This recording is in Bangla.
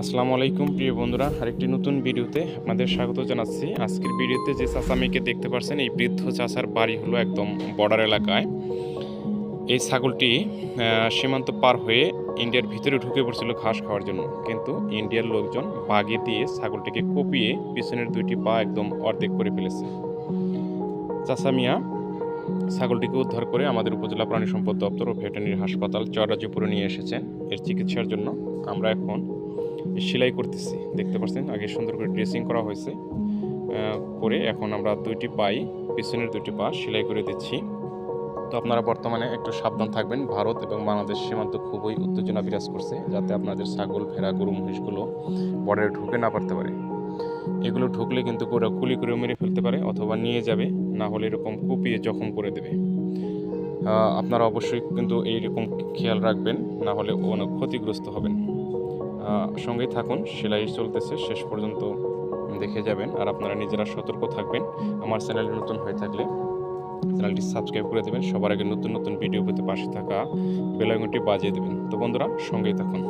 আসসালামু আলাইকুম প্রিয় বন্ধুরা। আরেকটি নতুন ভিডিওতে আপনাদের স্বাগত জানাচ্ছি। আজকের ভিডিওতে যে চাচামিকে দেখতে পাচ্ছেন এই বৃদ্ধ চাচার বাড়ি হলো একদম বর্ডার এলাকায়। এই ছাগলটি সীমান্ত পার হয়ে ইন্ডিয়ার ভিতরে ঢুকে পড়ছিল ঘাস খাওয়ার জন্য। কিন্তু ইন্ডিয়ার লোকজন বাগে দিয়ে ছাগলটিকে কপিয়ে পিছনের দুইটি পা একদম অর্ধেক করে ফেলেছে। চাচা মিয়া ছাগলটিকে উদ্ধার করে আমাদের উপজেলা প্রাণী সম্পদ দপ্তর ও ভেটেরিনারি হাসপাতাল চররাজপুরে নিয়ে এসেছেন এর চিকিৎসার জন্য। আমরা এখন সেলাই করতেছি, দেখতে পাচ্ছেন? আগে সুন্দর করে ড্রেসিং করা হয়েছে করে এখন আমরা দুইটি পাই, পিছনের দুইটি পা সেলাই করে দিচ্ছি। তো আপনারা বর্তমানে একটু সাবধান থাকবেন। ভারত এবং বাংলাদেশ সীমান্ত খুবই উত্তেজনা বিরাজ করছে, যাতে আপনাদের ছাগল, ভেড়া, গরু, মহিষগুলো বর্ডারে ঢুকে না পারতে পারে। এগুলো ঢুকলে কিন্তু ওরা কুলি করে মেরে ফেলতে পারে অথবা নিয়ে যাবে, না হলে এরকম কুপিয়ে জখম করে দেবে। আপনারা অবশ্যই কিন্তু এইরকম খেয়াল রাখবেন, না হলে অনেক ক্ষতিগ্রস্ত হবেন। সঙ্গেই থাকুন, সেলাই চলতেছে, শেষ পর্যন্ত দেখে যাবেন, আর আপনারা নিজেরা সতর্ক থাকবেন। আমার চ্যানেল নতুন হয়ে থাকলে চ্যানেলটি সাবস্ক্রাইব করে দেবেন, সবার আগে নতুন নতুন ভিডিও পেতে পাশে থাকা বেলাইকনটি বাজিয়ে দেবেন। তো বন্ধুরা, সঙ্গেই থাকুন।